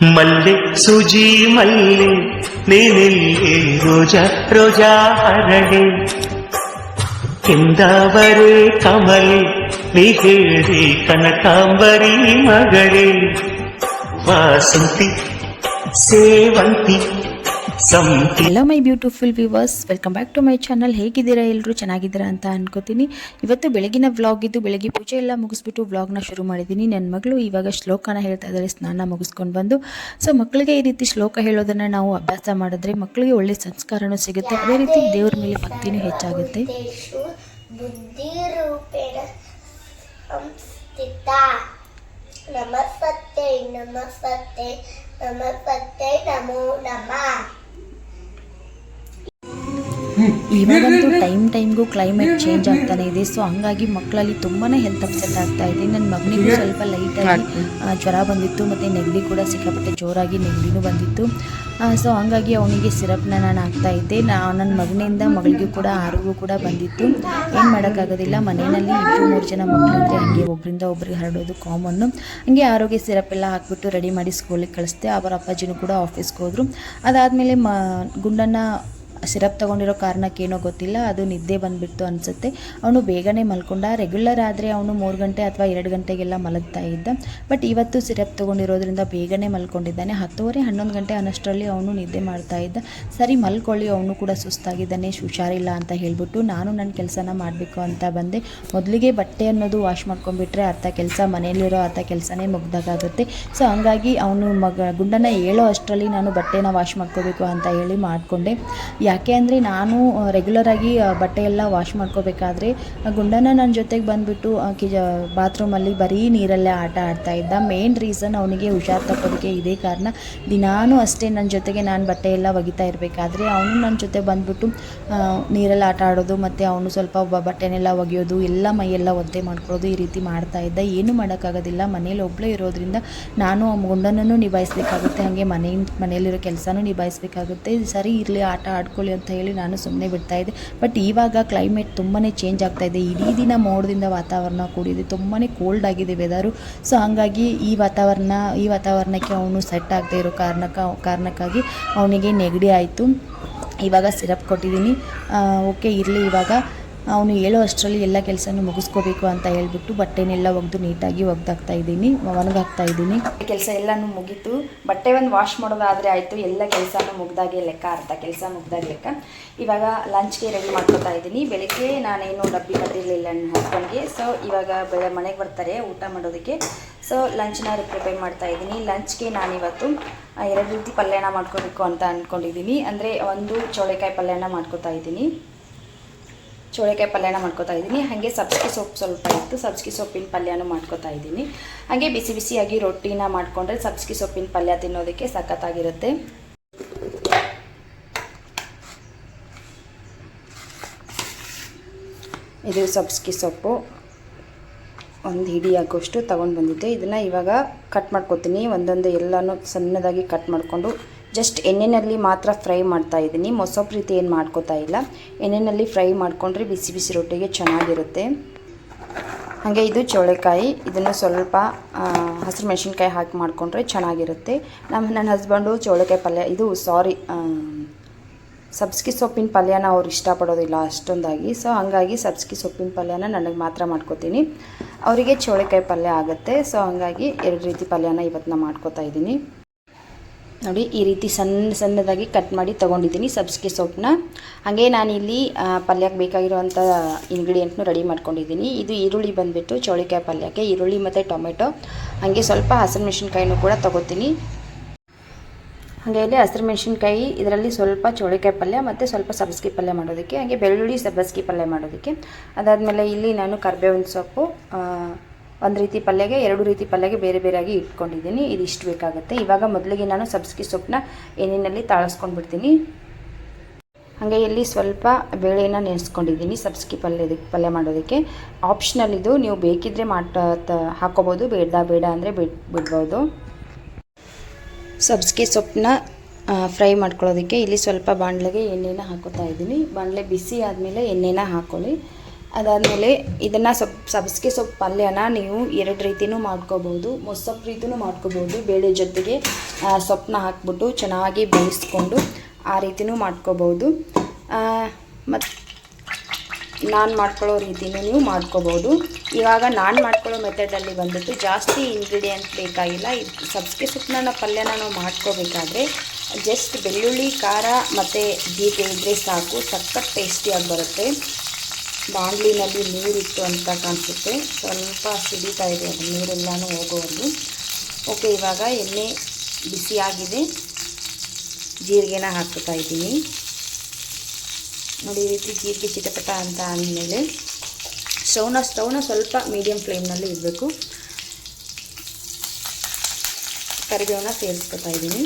ಮಲ್ಲೆ ಸುಜಿ ಮಲ್ಲೆ ನೀನೆಲ್ಲಿ ರೋಜಾ ರೋಜಾ ಹರಳೆ ಕೆಂದಾವರೆ ಕಮಲೆ ನೀ ಹೇಳಿ ಕನಕಾಂಬರಿ ಮಗಳೇ ವಾಸಂತಿ ಸೇವಂತಿ ಸಂತಿ hello my beautiful viewers welcome back to my channel ಹೇಗಿದ್ದೀರಾ ಎಲ್ಲರೂ ಚೆನ್ನಾಗಿದ್ದೀರಾ ಅಂತ ಅನ್ಕೋತೀನಿ. ಇವತ್ತು ಬೆಳಗಿನ ವ್ಲಾಗ್ ಇದ್ದು ಬೆಳಗ್ಗೆ ಪೂಜೆ ಎಲ್ಲ ಮುಗಿಸ್ಬಿಟ್ಟು ವ್ಲಾಗ್ನ ಶುರು ಮಾಡಿದ್ದೀನಿ. ನನ್ನ ಮಗಳು ಇವಾಗ ಶ್ಲೋಕನ ಹೇಳ್ತಾ ಇದ್ದಾರೆ ಸ್ನಾನ ಮುಗಿಸ್ಕೊಂಡು ಬಂದು. ಸೊ ಮಕ್ಕಳಿಗೆ ಈ ರೀತಿ ಶ್ಲೋಕ ಹೇಳೋದನ್ನು ನಾವು ಅಭ್ಯಾಸ ಮಾಡಿದ್ರೆ ಮಕ್ಕಳಿಗೆ ಒಳ್ಳೆ ಸಂಸ್ಕಾರನೂ ಸಿಗುತ್ತೆ. ಅದೇ ರೀತಿ ದೇವ್ರ ಮೇಲೆ ಭಕ್ತಿನೂ ಹೆಚ್ಚಾಗುತ್ತೆ. ನಮಸ್ತೆ ನಮಸ್ತೆ ನಮಸ್ತೆ ನಮೋ ನಮಃ. ಇವಾಗಂತೂ ಟೈಮ್ ಟೈಮ್ಗೂ ಕ್ಲೈಮೇಟ್ ಚೇಂಜ್ ಆಗ್ತಾನೆ ಇದೆ. ಸೊ ಹಂಗಾಗಿ ಮಕ್ಕಳಲ್ಲಿ ತುಂಬಾ ಹೆಲ್ತ್ ಅಪ್ಸೆಟ್ ಆಗ್ತಾ ಇದೆ. ನನ್ನ ಮಗನಿಗೂ ಸ್ವಲ್ಪ ಲೈಟಾಗಿ ಜ್ವರ ಬಂದಿತ್ತು ಮತ್ತು ನೆಗಡಿ ಕೂಡ ಸಿಕ್ಕಾಪಟ್ಟೆ ಜೋರಾಗಿ ನೆಗಡಿನೂ ಬಂದಿತ್ತು. ಸೊ ಹಂಗಾಗಿ ಅವನಿಗೆ ಸಿರಪ್ನ ನಾನು ಹಾಕ್ತಾ ಇದ್ದೆ. ನಾ ನನ್ನ ಮಗನಿಂದ ಮಗಳಿಗೂ ಕೂಡ ಆರೋಗ್ಯ ಕೂಡ ಬಂದಿತ್ತು. ಏನು ಮಾಡೋಕ್ಕಾಗೋದಿಲ್ಲ. ಮನೆಯಲ್ಲಿ ಇಬ್ಬರು ಮೂರು ಜನ ಮಕ್ಕಳಿದ್ರೆ ಹಂಗೆ ಒಬ್ಬರಿಂದ ಒಬ್ರಿಗೆ ಹರಡೋದು ಕಾಮನ್ನು ಹಾಗೆ ಆರೋಗ್ಯ ಸಿರಪ್ ಎಲ್ಲ ಹಾಕ್ಬಿಟ್ಟು ರೆಡಿ ಮಾಡಿ ಸ್ಕೂಲಿಗೆ ಕಳಿಸ್ದೆ. ಅವರ ಅಪ್ಪಾಜಿನೂ ಕೂಡ ಆಫೀಸ್ಗೆ ಹೋದರು. ಅದಾದಮೇಲೆ ಮ ಗುಂಡನ್ನು ಸಿರಪ್ ತೊಗೊಂಡಿರೋ ಕಾರಣಕ್ಕೇನೋ ಗೊತ್ತಿಲ್ಲ, ಅದು ನಿದ್ದೆ ಬಂದ್ಬಿಡ್ತು ಅನಿಸುತ್ತೆ. ಅವನು ಬೇಗನೆ ಮಲ್ಕೊಂಡ. ರೆಗ್ಯುಲರ್ ಆದರೆ ಅವನು ಮೂರು ಗಂಟೆ ಅಥವಾ ಎರಡು ಗಂಟೆಗೆಲ್ಲ ಮಲಗ್ತಾ ಇದ್ದ. ಬಟ್ ಇವತ್ತು ಸಿರಪ್ ತೊಗೊಂಡಿರೋದ್ರಿಂದ ಬೇಗನೆ ಮಲ್ಕೊಂಡಿದ್ದಾನೆ. ಹತ್ತುವರೆ, ಹನ್ನೊಂದು ಗಂಟೆ ಅನ್ನಷ್ಟರಲ್ಲಿ ಅವನು ನಿದ್ದೆ ಮಾಡ್ತಾ ಇದ್ದ. ಸರಿ, ಮಲ್ಕೊಳ್ಳಿ, ಅವನು ಕೂಡ ಸುಸ್ತಾಗಿದ್ದಾನೆ, ಹುಷಾರಿಲ್ಲ ಅಂತ ಹೇಳಿಬಿಟ್ಟು, ನಾನು ನನ್ನ ಕೆಲಸನ ಮಾಡಬೇಕು ಅಂತ ಬಂದೆ. ಮೊದಲಿಗೆ ಬಟ್ಟೆ ಅನ್ನೋದು ವಾಶ್ ಮಾಡ್ಕೊಂಡ್ಬಿಟ್ರೆ ಅರ್ಥ ಕೆಲಸ ಮನೆಯಲ್ಲಿರೋ ಅರ್ಥ ಕೆಲಸನೇ ಮುಗ್ದಾಗುತ್ತೆ ಸೊ ಹಂಗಾಗಿ ಅವನು ಮಗ, ಗುಂಡನ ಹೇಳೋ ಅಷ್ಟರಲ್ಲಿ ನಾನು ಬಟ್ಟೆನ ವಾಶ್ ಮಾಡ್ಕೋಬೇಕು ಅಂತ ಹೇಳಿ ಮಾಡಿಕೊಂಡೆ. ಯಾಕೆ ಅಂದರೆ ನಾನು ರೆಗ್ಯುಲರಾಗಿ ಬಟ್ಟೆ ಎಲ್ಲ ವಾಶ್ ಮಾಡ್ಕೋಬೇಕಾದ್ರೆ ಗುಂಡನ ನನ್ನ ಜೊತೆಗೆ ಬಂದುಬಿಟ್ಟು ಕಿಜ ಬಾತ್ರೂಮಲ್ಲಿ ಬರೀ ನೀರಲ್ಲೇ ಆಟ ಆಡ್ತಾ ಇದ್ದ. ಮೇನ್ ರೀಸನ್ ಅವನಿಗೆ ಹುಷಾರು ತಪ್ಪೋದಕ್ಕೆ ಇದೇ ಕಾರಣ. ದಿನಾನೂ ಅಷ್ಟೇ ನನ್ನ ಜೊತೆಗೆ ನಾನು ಬಟ್ಟೆ ಎಲ್ಲ ಒಗಿತಾ ಇರಬೇಕಾದ್ರೆ, ಅವನು ನನ್ನ ಜೊತೆ ಬಂದುಬಿಟ್ಟು ನೀರಲ್ಲಿ ಆಟ ಆಡೋದು, ಮತ್ತು ಅವನು ಸ್ವಲ್ಪ ಬಟ್ಟೆನೆಲ್ಲ ಒಗೆಯೋದು, ಎಲ್ಲ ಮೈಯೆಲ್ಲ ಒದ್ದೆ ಮಾಡ್ಕೊಳ್ಳೋದು ಈ ರೀತಿ ಮಾಡ್ತಾ ಇದ್ದ. ಏನೂ ಮಾಡೋಕ್ಕಾಗೋದಿಲ್ಲ. ಮನೇಲಿ ಒಬ್ಬಳೇ ಇರೋದ್ರಿಂದ ನಾನು ಗುಂಡನನ್ನು ನಿಭಾಯಿಸ್ಬೇಕಾಗುತ್ತೆ. ಹಾಗೆ ಮನೆ ಮನೆಯಲ್ಲಿರೋ ಕೆಲಸನೂ ನಿಭಾಯಿಸ್ಬೇಕಾಗುತ್ತೆ. ಸರಿ, ಇರಲಿ, ಆಟ ಆಡ್ಕೊಳ್ಳಿ ಅಂತ ಹೇಳಿ ನಾನು ಸುಮ್ಮನೆ ಬಿಡ್ತಾ ಇದ್ದೆ. ಬಟ್ ಇವಾಗ ಕ್ಲೈಮೇಟ್ ತುಂಬಾ ಚೇಂಜ್ ಆಗ್ತಾ ಇದೆ. ಇಡೀ ದಿನ ಮೋಡದಿಂದ ವಾತಾವರಣ ಕೂಡಿದೆ. ತುಂಬಾ ಕೋಲ್ಡ್ ಆಗಿದೆ ವೆದರು ಸೊ ಹಾಗಾಗಿ ಈ ವಾತಾವರಣ, ಈ ವಾತಾವರಣಕ್ಕೆ ಅವನು ಸೆಟ್ ಆಗದೆ ಇರೋ ಕಾರಣಕ್ಕ ಕಾರಣಕ್ಕಾಗಿ ಅವನಿಗೆ ನೆಗಡಿ ಆಯಿತು. ಇವಾಗ ಸಿರಪ್ ಕೊಟ್ಟಿದ್ದೀನಿ. ಓಕೆ ಇರಲಿ ಇವಾಗ. ಅವನು ಹೇಳೋ ಅಷ್ಟರಲ್ಲಿ ಎಲ್ಲ ಕೆಲಸನೂ ಮುಗಿಸ್ಕೋಬೇಕು ಅಂತ ಹೇಳ್ಬಿಟ್ಟು ಬಟ್ಟೆನೆಲ್ಲ ಒಗೆದು ನೀಟಾಗಿ ಒಗ್ದಾಕ್ತಾ ಇದ್ದೀನಿ, ಒಣಗಾಕ್ತಾ ಇದ್ದೀನಿ. ಕೆಲಸ ಎಲ್ಲನೂ ಮುಗೀತು. ಬಟ್ಟೆ ಒಂದು ವಾಶ್ ಮಾಡೋದಾದರೆ ಆಯಿತು, ಎಲ್ಲ ಕೆಲಸನೂ ಮುಗ್ದಾಗೆ ಲೆಕ್ಕ ಅರ್ಥ ಕೆಲಸ ಮುಗ್ದಾಗೆ ಲೆಕ್ಕ. ಇವಾಗ ಲಂಚ್ಗೆ ರೆಡಿ ಮಾಡ್ಕೊತಾ ಇದ್ದೀನಿ. ಬೆಳಿಗ್ಗೆ ನಾನೇನು ಡಬ್ಬಿ ಕಟ್ಟಿರಲಿಲ್ಲ ನನ್ನ ಹಸ್ಬೆಂಡ್ಗೆ ಸೊ ಇವಾಗ ಬೆಳೆ, ಮನೆಗೆ ಬರ್ತಾರೆ, ಊಟ ಮಾಡೋದಕ್ಕೆ. ಸೊ ಲಂಚ್ನ ಪ್ರಿಪೇರ್ ಮಾಡ್ತಾ ಇದ್ದೀನಿ. ಲಂಚ್ಗೆ ನಾನಿವತ್ತು ಎರಡು ರೀತಿ ಪಲ್ಯನ ಮಾಡ್ಕೋಬೇಕು ಅಂತ ಅಂದ್ಕೊಂಡಿದ್ದೀನಿ ಅಂದರೆ ಒಂದು ಚೌಳೆಕಾಯಿ ಪಲ್ಯನ ಮಾಡ್ಕೋತಾ ಇದ್ದೀನಿ. ಚೋಳೆಕಾಯಿ ಪಲ್ಯನ ಮಾಡ್ಕೋತಾ ಇದ್ದೀನಿ. ಹಾಗೆ ಸಬ್ಸಿಗೆ ಸೊಪ್ಪು ಸ್ವಲ್ಪ ಇತ್ತು. ಸಬ್ಸಿಗೆ ಸೊಪ್ಪಿನ ಪಲ್ಯನೂ ಮಾಡ್ಕೋತಾ ಇದ್ದೀನಿ. ಹಾಗೆ ಬಿಸಿ ಬಿಸಿಯಾಗಿ ರೊಟ್ಟಿನ ಮಾಡಿಕೊಂಡ್ರೆ ಸಬ್ಸಿಗೆ ಸೊಪ್ಪಿನ ಪಲ್ಯ ತಿನ್ನೋದಕ್ಕೆ ಸಖತ್ತಾಗಿರುತ್ತೆ. ಇದು ಸಬ್ಸಿಗೆ ಸೊಪ್ಪು. ಒಂದು ಹಿಡಿ ಆಗೋಷ್ಟು ತೊಗೊಂಡು ಬಂದಿದ್ದೆ. ಇದನ್ನು ಇವಾಗ ಕಟ್ ಮಾಡ್ಕೊತೀನಿ. ಒಂದೊಂದು ಎಲ್ಲನೂ ಸಣ್ಣದಾಗಿ ಕಟ್ ಮಾಡಿಕೊಂಡು ಜಸ್ಟ್ ಎಣ್ಣೆಯಲ್ಲಿ ಮಾತ್ರ ಫ್ರೈ ಮಾಡ್ತಾ ಇದ್ದೀನಿ. ಮೊಸೊಪ್ಪು ರೀತಿ ಏನು ಮಾಡ್ಕೋತಾ ಇಲ್ಲ. ಎಣ್ಣೆಯಲ್ಲಿ ಫ್ರೈ ಮಾಡಿಕೊಂಡ್ರೆ ಬಿಸಿ ಬಿಸಿ ರೊಟ್ಟಿಗೆ ಚೆನ್ನಾಗಿರುತ್ತೆ. ಹಾಗೆ ಇದು ಚೋಳೆಕಾಯಿ. ಇದನ್ನು ಸ್ವಲ್ಪ ಹಸಿರು ಮೆಣಸಿನ್ಕಾಯಿ ಹಾಕಿ ಮಾಡಿಕೊಂಡ್ರೆ ಚೆನ್ನಾಗಿರುತ್ತೆ. ನಮ್ಮ, ನನ್ನ ಹಸ್ಬೆಂಡು ಚೋಳೆಕಾಯಿ ಪಲ್ಯ, ಇದು ಸಾರಿ ಸಬ್ಸಿಗೆ ಸೊಪ್ಪಿನ ಪಲ್ಯನ ಅವ್ರು ಇಷ್ಟಪಡೋದಿಲ್ಲ ಅಷ್ಟೊಂದಾಗಿ. ಸೊ ಹಾಗಾಗಿ ಸಬ್ಸಿಗೆ ಸೊಪ್ಪಿನ ಪಲ್ಯನ ನನಗೆ ಮಾತ್ರ ಮಾಡ್ಕೋತೀನಿ. ಅವರಿಗೆ ಚೋಳೆಕಾಯಿ ಪಲ್ಯ ಆಗುತ್ತೆ. ಸೊ ಹಾಗಾಗಿ ಎರಡು ರೀತಿ ಪಲ್ಯನ ಇವತ್ತು ನಾನು ಮಾಡ್ಕೋತಾ ಇದ್ದೀನಿ. ನೋಡಿ, ಈ ರೀತಿ ಸಣ್ಣ ಸಣ್ಣದಾಗಿ ಕಟ್ ಮಾಡಿ ತೊಗೊಂಡಿದ್ದೀನಿ ಸಬ್ಸ್ಗೆ ಸೊಪ್ಪನ್ನ. ಹಾಗೆ ನಾನಿಲ್ಲಿ ಪಲ್ಯಕ್ಕೆ ಬೇಕಾಗಿರುವಂಥ ಇಂಗ್ರೀಡಿಯೆಂಟ್ನು ರೆಡಿ ಮಾಡ್ಕೊಂಡಿದ್ದೀನಿ. ಇದು ಈರುಳ್ಳಿ ಬಂದುಬಿಟ್ಟು ಚೌಳಿಕಾಯಿ ಪಲ್ಯಕ್ಕೆ, ಈರುಳ್ಳಿ ಮತ್ತು ಟೊಮೆಟೊ. ಹಾಗೆ ಸ್ವಲ್ಪ ಹಸಿರು ಮೆಣಸಿನ್ಕಾಯಿನೂ ಕೂಡ ತೊಗೋತೀನಿ. ಹಾಗೆ ಇಲ್ಲಿ ಹಸಿರು ಮೆಣಸಿನ್ಕಾಯಿ, ಇದರಲ್ಲಿ ಸ್ವಲ್ಪ ಚೌಳಿಕಾಯಿ ಪಲ್ಯ ಮತ್ತು ಸ್ವಲ್ಪ ಸಬ್ಸಿಗೆ ಪಲ್ಯ ಮಾಡೋದಕ್ಕೆ, ಹಾಗೆ ಬೆಳ್ಳುಳ್ಳಿ ಸಬ್ಬಸ್ಗಿ ಪಲ್ಯ ಮಾಡೋದಕ್ಕೆ. ಅದಾದಮೇಲೆ ಇಲ್ಲಿ ನಾನು ಕರ್ಬೇವಿನ ಸೊಪ್ಪು ಒಂದು ರೀತಿ ಪಲ್ಯಗೆ, ಎರಡು ರೀತಿ ಪಲ್ಯಗೆ ಬೇರೆ ಬೇರೆಯಾಗಿ ಇಟ್ಕೊಂಡಿದ್ದೀನಿ. ಇದು ಇಷ್ಟು ಬೇಕಾಗುತ್ತೆ. ಇವಾಗ ಮೊದಲಿಗೆ ನಾನು ಸಬ್ಸಿಗೆ ಸೊಪ್ಪನ್ನ ಎಣ್ಣೆಯಲ್ಲಿ ತಾಳಿಸ್ಕೊಂಡ್ಬಿಡ್ತೀನಿ. ಹಾಗೆ ಇಲ್ಲಿ ಸ್ವಲ್ಪ ಬೇಳೆನ ನೆನೆಸ್ಕೊಂಡಿದ್ದೀನಿ ಸಬ್ಸಿಗೆ ಪಲ್ಯದಕ್ಕೆ ಪಲ್ಯ ಮಾಡೋದಕ್ಕೆ. ಆಪ್ಷನಲ್ ಇದು. ನೀವು ಬೇಕಿದ್ದರೆ ಮಾಟ ಹಾಕೋಬೋದು. ಬೇಡ ಬೇಡ ಅಂದರೆ ಬಿಡ್ ಬಿಡ್ಬೋದು. ಸಬ್ಸ್ಗೆ ಸೊಪ್ಪನ್ನ ಫ್ರೈ ಮಾಡ್ಕೊಳ್ಳೋದಕ್ಕೆ ಇಲ್ಲಿ ಸ್ವಲ್ಪ ಬಾಣಲೆಗೆ ಎಣ್ಣೆನ ಹಾಕೋತಾ ಇದ್ದೀನಿ. ಬಾಣಲೆ ಬಿಸಿ ಆದಮೇಲೆ ಎಣ್ಣೆನ ಹಾಕ್ಕೊಳ್ಳಿ ಅದಾದಮೇಲೆ ಇದನ್ನು ಸೊಪ್ಪು ಸಬ್ಸಿಗೆ ಸೊಪ್ಪು ಪಲ್ಯನ ನೀವು ಎರಡು ರೀತಿನೂ ಮಾಡ್ಕೋಬೋದು. ಮೊಸಪ್ಪು ರೀತಿನೂ ಮಾಡ್ಕೋಬೋದು. ಬೇಳೆ ಜೊತೆಗೆ ಸೊಪ್ಪನ್ನ ಹಾಕ್ಬಿಟ್ಟು ಚೆನ್ನಾಗಿ ಬೇಯಿಸ್ಕೊಂಡು ಆ ರೀತಿನೂ ಮಾಡ್ಕೋಬೋದು. ಮತ್ತು ನಾನು ಮಾಡ್ಕೊಳ್ಳೋ ರೀತಿನೂ ನೀವು ಮಾಡ್ಕೋಬೋದು. ಇವಾಗ ನಾನು ಮಾಡ್ಕೊಳ್ಳೋ ಮೆಥಡಲ್ಲಿ ಬಂದುಬಿಟ್ಟು ಜಾಸ್ತಿ ಇಂಗ್ರೀಡಿಯೆಂಟ್ ಬೇಕಾಗಿಲ್ಲ. ಇದು ಸಬ್ಸಿಗೆ ಸೊಪ್ಪನ್ನ ಪಲ್ಯನ ನಾವು ಮಾಡ್ಕೋಬೇಕಾದ್ರೆ ಜಸ್ಟ್ ಬೆಳ್ಳುಳ್ಳಿ, ಖಾರ ಮತ್ತು ಜೀರಿಗೆ ಇದ್ದರೆ ಸಾಕು. ಸಖತ್ ಟೇಸ್ಟಿಯಾಗಿ ಬರುತ್ತೆ. ಬಾಣಲಿನಲ್ಲಿ ನೀರಿತ್ತು ಅಂತ ಕಾಣಿಸುತ್ತೆ. ಸ್ವಲ್ಪ ಸಿಡಿತಾ ಇದೆ ಅದು, ನೀರೆಲ್ಲನೂ ಹೋಗೋವರೆಗೂ ಓಕೆ, ಇವಾಗ ಎಣ್ಣೆ ಬಿಸಿಯಾಗಿದೆ. ಜೀರಿಗೆನ ಹಾಕ್ತಾ ಇದ್ದೀನಿ. ನೋಡಿ, ಈ ರೀತಿ ಜೀರಿಗೆ ಚಿಟಪಟ ಅಂತ ಅಂದಮೇಲೆ ಸ್ಟೌನ ಸ್ಟೌನ ಸ್ವಲ್ಪ ಮೀಡಿಯಮ್ ಫ್ಲೇಮ್ನಲ್ಲಿ ಇರಬೇಕು ಕರಿಬೇವನ್ನ ಸೇರಿಸ್ಕೊತಾ ಇದ್ದೀನಿ.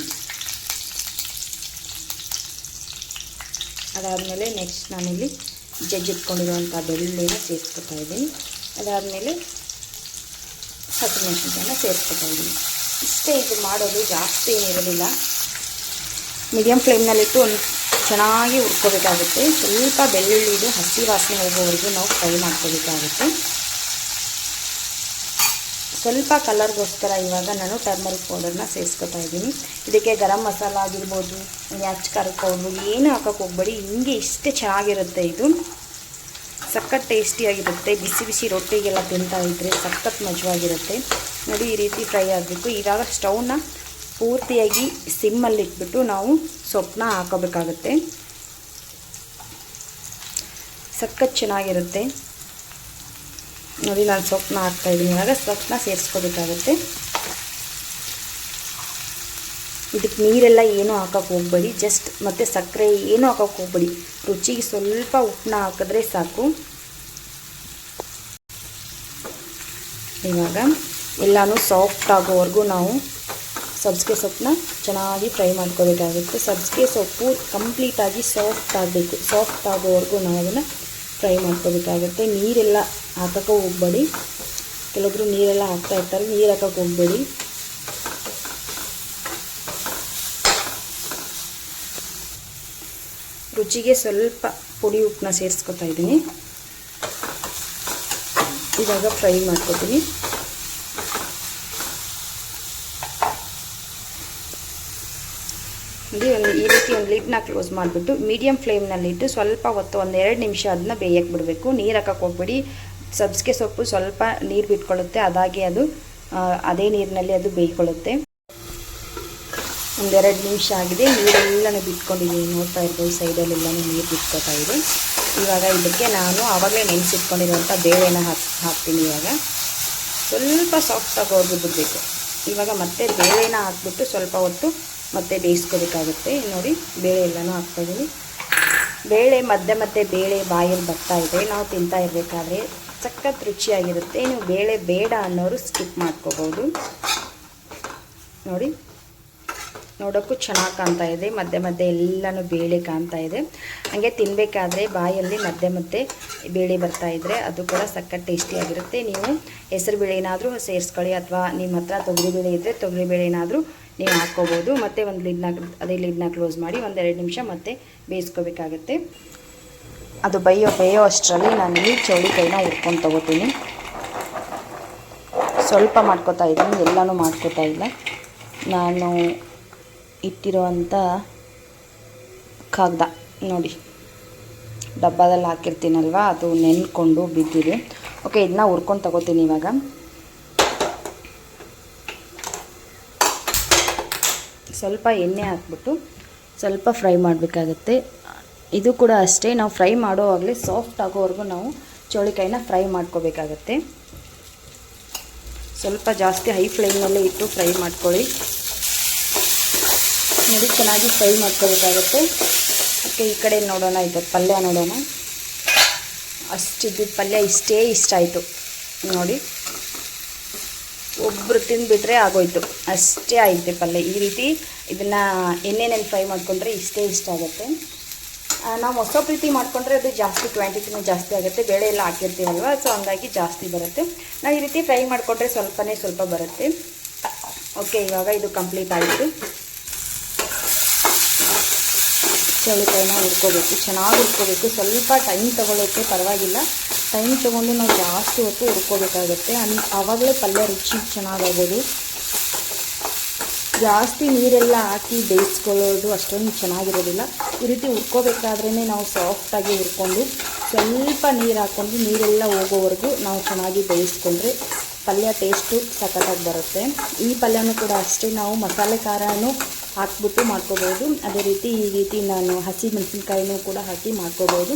ಅದಾದಮೇಲೆ ನೆಕ್ಸ್ಟ್ ನಾನಿಲ್ಲಿ ಜಜ್ಜಿಟ್ಕೊಂಡಿರುವಂಥ ಬೆಳ್ಳುಳ್ಳಿನ ಸೇರಿಸ್ಕೊತಾ ಇದ್ದೀನಿ. ಅದಾದಮೇಲೆ ಹಸಿಮೆಣಸಿನ್ಕಾಯನ್ನ ಸೇರಿಸ್ಕೊತಾ ಇದ್ದೀನಿ. ಇಷ್ಟೇ ಇದು ಮಾಡೋದು ಜಾಸ್ತಿ ಏನಿರೋದಿಲ್ಲ ಮೀಡಿಯಮ್ ಫ್ಲೇಮ್ನಲ್ಲಿಟ್ಟು ಒಂದು ಚೆನ್ನಾಗಿ ಹುರ್ಕೋಬೇಕಾಗುತ್ತೆ. ಸ್ವಲ್ಪ ಬೆಳ್ಳುಳ್ಳಿದು ಹಸಿ ವಾಸನೆ ಹೋಗೋವರೆಗೂ ನಾವು ಫ್ರೈ ಮಾಡ್ಕೋಬೇಕಾಗುತ್ತೆ. ಸ್ವಲ್ಪ ಕಲರ್ಗೋಸ್ಕರ ಇವಾಗ ನಾನು ಟರ್ಮರಿಕ್ ಪೌಡರ್ನ ಸೇರಿಸ್ಕೊತಾ ಇದ್ದೀನಿ. ಇದಕ್ಕೆ ಗರಂ ಮಸಾಲ ಆಗಿರ್ಬೋದು ಖಾರದ ಪೌಡ್ರು, ಏನು ಹಾಕೋಕೆ ಹೋಗ್ಬೇಡಿ. ಹಿಂಗೆ ಇಷ್ಟೇ ಚೆನ್ನಾಗಿರುತ್ತೆ ಇದು. ಸಖತ್ ಟೇಸ್ಟಿಯಾಗಿರುತ್ತೆ. ಬಿಸಿ ಬಿಸಿ ರೊಟ್ಟಿಗೆಲ್ಲ ತಿಂತಾ ಇದ್ದರೆ ಸಖತ್ ಮಜವಾಗಿರುತ್ತೆ. ನೋಡಿ, ಈ ರೀತಿ ಫ್ರೈ ಆಗಬೇಕು. ಇವಾಗ ಸ್ಟೌವ್ನ ಪೂರ್ತಿಯಾಗಿ ಸಿಮ್ಮಲ್ಲಿ ಇಟ್ಬಿಟ್ಟು ನಾವು ಸೊಪ್ಪನ್ನ ಹಾಕೋಬೇಕಾಗುತ್ತೆ. ಸಖತ್ ಚೆನ್ನಾಗಿರುತ್ತೆ. ನೋಡಿ, ನಾನು ಸೊಪ್ಪನ್ನ ಹಾಕ್ತಾ ಇದ್ದೀನಿ. ಇವಾಗ ಸೊಪ್ಪನ್ನ ಸೇರಿಸ್ಕೋಬೇಕಾಗುತ್ತೆ. ಇದಕ್ಕೆ ನೀರೆಲ್ಲ ಏನೂ ಹಾಕೋಕೆ ಹೋಗ್ಬೇಡಿ. ಜಸ್ಟ್ ಮತ್ತು ಸಕ್ಕರೆ ಏನೂ ಹಾಕೋಕ್ಕೆ ಹೋಗ್ಬೇಡಿ. ರುಚಿಗೆ ಸ್ವಲ್ಪ ಉಪ್ಪನ್ನ ಹಾಕಿದ್ರೆ ಸಾಕು. ಇವಾಗ ಎಲ್ಲನೂ ಸಾಫ್ಟ್ ಆಗೋವರೆಗೂ ನಾವು ಸಬ್ಸಿಗೆ ಸೊಪ್ಪನ್ನ ಚೆನ್ನಾಗಿ ಫ್ರೈ ಮಾಡ್ಕೋಬೇಕಾಗುತ್ತೆ. ಸಬ್ಸಿಗೆ ಸೊಪ್ಪು ಕಂಪ್ಲೀಟಾಗಿ ಸಾಫ್ಟ್ ಆಗಬೇಕು. ಸಾಫ್ಟ್ ಆಗೋವರೆಗೂ ನಾವು ಅದನ್ನು ಫ್ರೈ ಮಾಡ್ಕೋಬೇಕಾಗುತ್ತೆ. ನೀರೆಲ್ಲ ಹಾಕೋಕೆ ಹೋಗ್ಬೇಡಿ. ಕೆಲವೊಬ್ಬರು ನೀರೆಲ್ಲ ಹಾಕ್ತಾ ಇರ್ತಾರೆ. ನೀರು ಹಾಕೋಕೆ ಹೋಗ್ಬೇಡಿ. ರುಚಿಗೆ ಸ್ವಲ್ಪ ಪುಡಿ ಉಪ್ಪನ್ನ ಸೇರಿಸ್ಕೊತಾ ಇದ್ದೀನಿ. ಇವಾಗ ಫ್ರೈ ಮಾಡ್ಕೊತೀನಿ ನೋಡಿ ಒಂದು ಈ ರೀತಿ ಒಂದು ಲಿಡ್ನ ಕ್ಲೋಸ್ ಮಾಡಿಬಿಟ್ಟು ಮೀಡಿಯಮ್ ಫ್ಲೇಮ್ನಲ್ಲಿಟ್ಟು ಸ್ವಲ್ಪ ಹೊತ್ತು ಒಂದು ಎರಡು ನಿಮಿಷ ಅದನ್ನ ಬೇಯಕ್ಕೆ ಬಿಡಬೇಕು. ನೀರು ಹಾಕಕ್ಕೆ ಹೋಗ್ಬಿಡಿ. ಸಬ್ಸಿಗೆ ಸೊಪ್ಪು ಸ್ವಲ್ಪ ನೀರು ಬಿಟ್ಕೊಳ್ಳುತ್ತೆ. ಅದಾಗಿ ಅದು ಅದೇ ನೀರಿನಲ್ಲಿ ಅದು ಬೇಯ್ಕೊಳ್ಳುತ್ತೆ. ಒಂದೆರಡು ನಿಮಿಷ ಆಗಿದೆ. ನೀರೆಲ್ಲನೂ ಬಿಟ್ಕೊಂಡಿದ್ದೀನಿ ನೋಡ್ತಾ ಇರ್ಬೋದು ಸೈಡಲ್ಲೆಲ್ಲನೂ ನೀರು ಬಿಟ್ಕೊತಾ ಇದೆ. ಇವಾಗ ಇದಕ್ಕೆ ನಾನು ಆವಾಗಲೇ ನೆನೆಸಿಟ್ಕೊಂಡಿರುವಂಥ ಬೇಳೆನ ಹಾಕಿ, ಹಾಕ್ತೀನಿ ಇವಾಗ. ಸ್ವಲ್ಪ ಸಾಫ್ಟಾಗಿ ಹೋಗಿ ಬಿಡಬೇಕು. ಇವಾಗ ಮತ್ತೆ ಬೇಳೆನ ಹಾಕ್ಬಿಟ್ಟು ಸ್ವಲ್ಪ ಹೊತ್ತು ಮತ್ತೆ ಬೇಯಿಸ್ಕೋಬೇಕಾಗುತ್ತೆ. ನೋಡಿ, ಬೇಳೆ ಎಲ್ಲನೂ ಹಾಕ್ತಾಯಿದ್ದೀನಿ ಬೇಳೆ ಮಧ್ಯೆ ಮತ್ತೆ ಬೇಳೆ ಬಾಯಲ್ಲಿ ಬರ್ತಾ ಇದೆ. ನಾವು ತಿಂತಾ ಇರಬೇಕಾದ್ರೆ ಸಖತ್ ರುಚಿಯಾಗಿರುತ್ತೆ. ನೀವು ಬೇಳೆ ಬೇಡ ಅನ್ನೋರು ಸ್ಕಿಪ್ ಮಾಡ್ಕೋಬೋದು. ನೋಡಿ. ನೋಡೋಕ್ಕೂ ಚೆನ್ನಾಗಿ ಕಾಣ್ತಾ ಇದೆ. ಮಧ್ಯೆ ಮಧ್ಯೆ ಎಲ್ಲನೂ ಬೇಳೆ ಕಾಣ್ತಾ ಇದೆ. ಹಾಗೆ ತಿನ್ನಬೇಕಾದ್ರೆ ಬಾಯಲ್ಲಿ ಮಧ್ಯೆ ಮಧ್ಯೆ ಬೇಳೆ ಬರ್ತಾ ಇದ್ದರೆ ಅದು ಕೂಡ ಸಕ್ಕತ್ ಟೇಸ್ಟಿಯಾಗಿರುತ್ತೆ ನೀವು ಹೆಸರು ಬೇಳೆ ಏನಾದರೂ ಸೇರಿಸ್ಕೊಳ್ಳಿ ಅಥವಾ ನಿಮ್ಮ ಹತ್ರ ತೊಗರಿಬೇಳೆ ಇದ್ದರೆ ತೊಗರಿಬೇಳೆ ಏನಾದರೂ ನೀವು ಹಾಕ್ಕೋಬೋದು. ಮತ್ತು ಒಂದು ಲಿಡ್ನ ಅದೇ ಲಿಡ್ನ ಕ್ಲೋಸ್ ಮಾಡಿ ಒಂದೆರಡು ನಿಮಿಷ ಮತ್ತೆ ಬೇಯಿಸ್ಕೋಬೇಕಾಗತ್ತೆ. ಅದು ಬೈಯೋ, ಬೇಯೋ ಅಷ್ಟರಲ್ಲಿ ನಾನಿಲ್ಲಿ ಚೌಳಿಕಾಯಿನ ಹುರ್ಕೊಂಡು ತೊಗೋತೀನಿ. ಸ್ವಲ್ಪ ಮಾಡ್ಕೋತಾ ಇದ್ದೀನಿ, ಎಲ್ಲನೂ ಮಾಡ್ಕೋತಾ ಇಲ್ಲ. ನಾನು ಇಟ್ಟಿರುವಂಥ ಕಾಗದ. ನೋಡಿ, ಡಬ್ಬದಲ್ಲಿ ಹಾಕಿರ್ತೀನಲ್ವ? ಅದು ನೆನ್ಕೊಂಡು ಬಿದ್ದಿದೆ. ಓಕೆ ಇದನ್ನ ಹುರ್ಕೊಂಡು ತಗೋತೀನಿ ಇವಾಗ. ಸ್ವಲ್ಪ ಎಣ್ಣೆ ಹಾಕ್ಬಿಟ್ಟು ಸ್ವಲ್ಪ ಫ್ರೈ ಮಾಡಬೇಕಾಗತ್ತೆ. ಇದು ಕೂಡ ಅಷ್ಟೇ. ನಾವು ಫ್ರೈ ಮಾಡೋವಾಗಲೇ ಸಾಫ್ಟ್ ಆಗೋವರೆಗೂ ನಾವು ಚೌಳಿಕಾಯಿನ ಫ್ರೈ ಮಾಡ್ಕೋಬೇಕಾಗತ್ತೆ. ಸ್ವಲ್ಪ ಜಾಸ್ತಿ ಹೈ ಫ್ಲೇಮಲ್ಲೇ ಇಟ್ಟು ಫ್ರೈ ಮಾಡ್ಕೊಳ್ಳಿ. ನೋಡಿ, ಚೆನ್ನಾಗಿ ಫ್ರೈ ಮಾಡ್ಕೋಬೇಕಾಗುತ್ತೆ. ಓಕೆ ಈ ಕಡೆ ನೋಡೋಣ, ಇದು ಪಲ್ಯ ನೋಡೋಣ. ಅಷ್ಟಿದ್ದು ಪಲ್ಯ ಇಷ್ಟೇ ಇಷ್ಟ ಆಯಿತು. ನೋಡಿ ಒಬ್ಬರು ತಿಂದುಬಿಟ್ರೆ ಆಗೋಯ್ತು. ಅಷ್ಟೇ ಆಯಿತು ಪಲ್ಯ. ಈ ರೀತಿ ಇದನ್ನು ಎಣ್ಣೆನಲ್ಲಿ ಫ್ರೈ ಮಾಡಿಕೊಂಡ್ರೆ ಇಷ್ಟೇ ಇಷ್ಟ ಆಗುತ್ತೆ. ನಾವು ಹೊಸ ರೀತಿ ಮಾಡಿಕೊಂಡ್ರೆ ಅದು ಜಾಸ್ತಿ ಕ್ವಾಂಟಿಟಿನೂ ಜಾಸ್ತಿ ಆಗುತ್ತೆ. ಬೇಳೆ ಎಲ್ಲ ಹಾಕಿರ್ತೀವಲ್ವ, ಸೊ ಹಂಗಾಗಿ ಜಾಸ್ತಿ ಬರುತ್ತೆ. ನಾವು ಈ ರೀತಿ ಫ್ರೈ ಮಾಡಿಕೊಂಡ್ರೆ ಸ್ವಲ್ಪನೇ ಸ್ವಲ್ಪ ಬರುತ್ತೆ. ಓಕೆ, ಇವಾಗ ಇದು ಕಂಪ್ಲೀಟ್ ಆಯಿತು ಚೌಳಿಕಾಯಿನ ಹುರ್ಕೋಬೇಕು ಚೆನ್ನಾಗಿ ಹುರ್ಕೋಬೇಕು ಸ್ವಲ್ಪ ಟೈಮ್ ತೊಗೊಳುತ್ತೆ ಪರವಾಗಿಲ್ಲ. ಟೈಮ್ ತೊಗೊಂಡು ನಾವು ಜಾಸ್ತಿ ಹೊತ್ತು ಹುರ್ಕೋಬೇಕಾಗುತ್ತೆ. ಅನ್ ಆವಾಗಲೇ ಪಲ್ಯ ರುಚಿ ಚೆನ್ನಾಗಾಗೋದು. ಜಾಸ್ತಿ ನೀರೆಲ್ಲ ಹಾಕಿ ಬೇಯಿಸ್ಕೊಳ್ಳೋದು ಅಷ್ಟೊಂದು ಚೆನ್ನಾಗಿರೋದಿಲ್ಲ. ಈ ರೀತಿ ಹುರ್ಕೋಬೇಕಾದ್ರೇ ನಾವು ಸಾಫ್ಟಾಗಿ ಹುರ್ಕೊಂಡು ಸ್ವಲ್ಪ ನೀರು ಹಾಕ್ಕೊಂಡು ನೀರೆಲ್ಲ ಹೋಗೋವರೆಗೂ ನಾವು ಚೆನ್ನಾಗಿ ಬೇಯಿಸ್ಕೊಂಡ್ರೆ ಪಲ್ಯ ಟೇಸ್ಟು ಸಖತ್ತಾಗಿ ಬರುತ್ತೆ. ಈ ಪಲ್ಯನೂ ಕೂಡ ಅಷ್ಟೇ, ನಾವು ಮಸಾಲೆ ಖಾರನೂ ಹಾಕ್ಬಿಟ್ಟು ಮಾಡ್ಕೋಬೋದು. ಅದೇ ರೀತಿ ಈ ರೀತಿ ನಾನು ಹಸಿ ಮೆಣಸಿನ್ಕಾಯಿನೂ ಕೂಡ ಹಾಕಿ ಮಾಡ್ಕೋಬೋದು.